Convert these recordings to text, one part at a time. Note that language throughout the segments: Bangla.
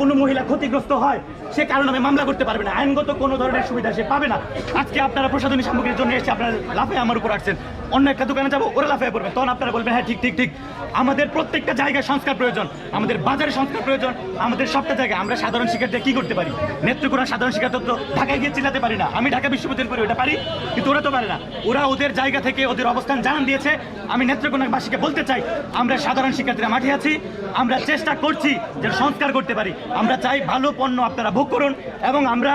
কোনো মহিলা ক্ষতিগ্রস্ত হয়, সে কারণে আমি মামলা করতে পারবে না। আইনগত কোনো ধরনের সুবিধা সে পাবে না। আজকে আপনারা প্রসাধনী সামগ্রীর জন্য এসে আপনারা লাফে আমার উপর আসছেন। অন্য একটা দোকানে যাব, ওরা লাফায় পড়বে। তখন আপনারা বলবেন হ্যাঁ ঠিক ঠিক ঠিক। আমাদের প্রত্যেকটা জায়গায় সংস্কার প্রয়োজন, আমাদের বাজারে সংস্কার প্রয়োজন, আমাদের সবটা জায়গায়। আমরা সাধারণ শিক্ষার্থীরা কি করতে পারি? নেত্রকোনা সাধারণ শিক্ষার্থী ঢাকায় গিয়ে চিল্লাতে পারি না। আমি ঢাকা বিশ্ববিদ্যালয় করি ওটা পারি, কিন্তু ওরা তো পারে না। ওরা ওদের জায়গা থেকে ওদের অবস্থান জানান দিয়েছে। আমি নেত্রকোনাবাসীকে বলতে চাই, আমরা সাধারণ শিক্ষার্থীরা মাঠে আছি, আমরা চেষ্টা করছি যে সংস্কার করতে পারি। আমরা চাই ভালো পণ্য আপনারা ভোগ করুন এবং আমরা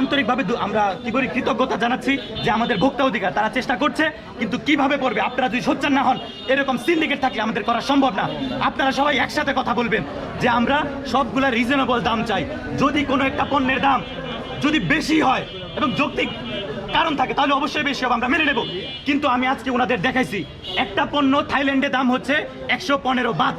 আন্তরিকভাবে আমরা কি করি, কৃতজ্ঞতা জানাচ্ছি যে আমাদের ভোক্তা অধিকার, তারা চেষ্টা করছে, কিন্তু কীভাবে পড়বে আপনারা যদি সোচ্চার না হন, এরকম সিন্ডিকেট থাকলে আমাদের করা সম্ভব না। আপনারা সবাই একসাথে কথা বলবেন যে আমরা সবগুলা রিজনেবল দাম চাই। যদি কোনো একটা পণ্যের দাম যদি বেশি হয় এবং যৌক্তিক কারণ থাকে, তাহলে অবশ্যই বেশি হবে, আমরা মেনে নেব। কিন্তু আমি আজকে ওনাদের দেখাইছি, একটা পণ্য থাইল্যান্ডে দাম হচ্ছে একশো পনেরো বাদ।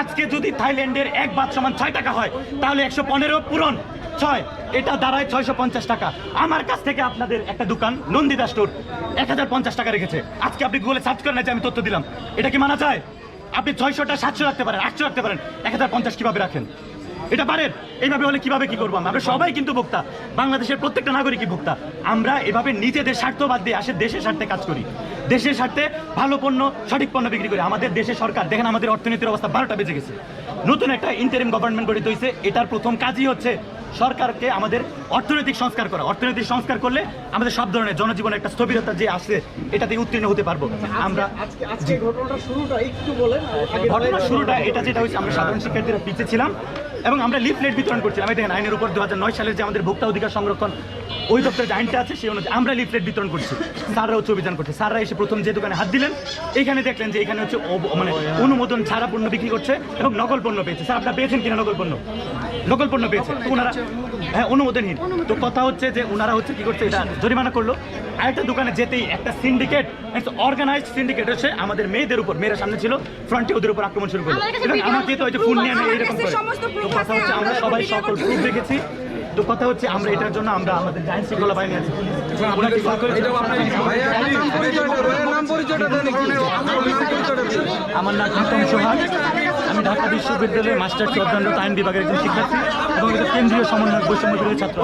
আজকে যদি থাইল্যান্ডের এক বাদ সমান ছয় টাকা হয়, তাহলে একশো পনেরো পূরণ। ছয়, এটা দাঁড়ায় ছয়শো পঞ্চাশ টাকা। আমার কাছ থেকে আপনাদের একটা দোকান, নন্দিতা স্টোর, এক হাজার পঞ্চাশ টাকা রেখেছে। আজকে আপনি গুগলে সার্চ করেন যে আমি তথ্য দিলাম। এটা কি মানা যায়? আপনি ছয়শোটা, সাতশো রাখতে পারেন, আটশো রাখতে পারেন। এক হাজার পঞ্চাশ কীভাবে রাখেন? এটা পারেন। এইভাবে হলে কীভাবে কি করব আমরা? সবাই কিন্তু ভোক্তা। বাংলাদেশের প্রত্যেকটা নাগরিকই ভোক্তা। আমরা এভাবে নিজেদের স্বার্থ বাদ দিয়ে আসে, দেশের স্বার্থে কাজ করি। দেশের স্বার্থে ভালো পণ্য, সঠিক পণ্য বিক্রি করি। আমাদের দেশের সরকার, দেখেন আমাদের অর্থনীতির অবস্থা, বারোটা বেজে গেছে। নতুন একটা ইন্টারিম গভর্নমেন্ট গঠিত হয়েছে এটার প্রথম কাজই হচ্ছে সরকারকে আমাদের অর্থনৈতিক সংস্কার করা। অর্থনৈতিক সংস্কার করলে আমাদের সব ধরনের জনজীবনে একটা স্থবিরতা যে আসে এটাতে উত্তীর্ণ হতে পারব। আমরা আজকে শুরুটা ঘটনা শুরুটা এটা যেটা হয়েছে আমরা সাধারণ শিক্ষার্থীরা পিছিয়ে ছিলাম এবং আমরা লিফলেট বিতরণ করছিলাম। আমি দেখেন আইনের উপর দু সালের যে আমাদের ভোক্তা অধিকার সংরক্ষণ ওই দপ্তরের যে আছে সেই অনুযায়ী আমরা লিফলেট বিতরণ করছি। স্যাররা হচ্ছে অভিযান করছে। স্যাররা এসে প্রথম যে দোকানে হাত দিলেন এখানে দেখলেন যে এখানে হচ্ছে মানে অনুমোদন ছাড়া পণ্য বিক্রি করছে এবং নকল পণ্য পেয়েছে। স্যার আপনারা পেয়েছেন কিনা নকল পণ্য? নকল পণ্য পেয়েছে। ওনারা হ্যাঁ অনুমোদনহীন। তো কথা হচ্ছে যে ওনারা হচ্ছে কি করছে এটা জরিমানা করল। আরেকটা দোকানে যেতেই একটা সিন্ডিকেট অর্গানাইজড সিন্ডিকেট হচ্ছে আমাদের মেয়েদের উপর মেয়েরা সামনে ছিল ফ্রন্টে ওদের উপর আক্রমণ শুরু করল। আমার কাছে এবং আমাকে তো ওই যে ফোন নিয়ে এরকম করে তো কথা হচ্ছে আমরা সবাই সকল। প্রুফ রেখেছি তো কথা হচ্ছে আমরা এটার জন্য আমরা আমাদের আইন শৃঙ্খলা বাহিনী আছে? আমার নাম প্রীতম সোহান আমি ঢাকা বিশ্ববিদ্যালয়ের মাস্টার্স অধ্যয়নরত আইন বিভাগের একজন শিক্ষার্থী এবং কেন্দ্রীয় সমন্বয় বৈষম্য ছাত্র।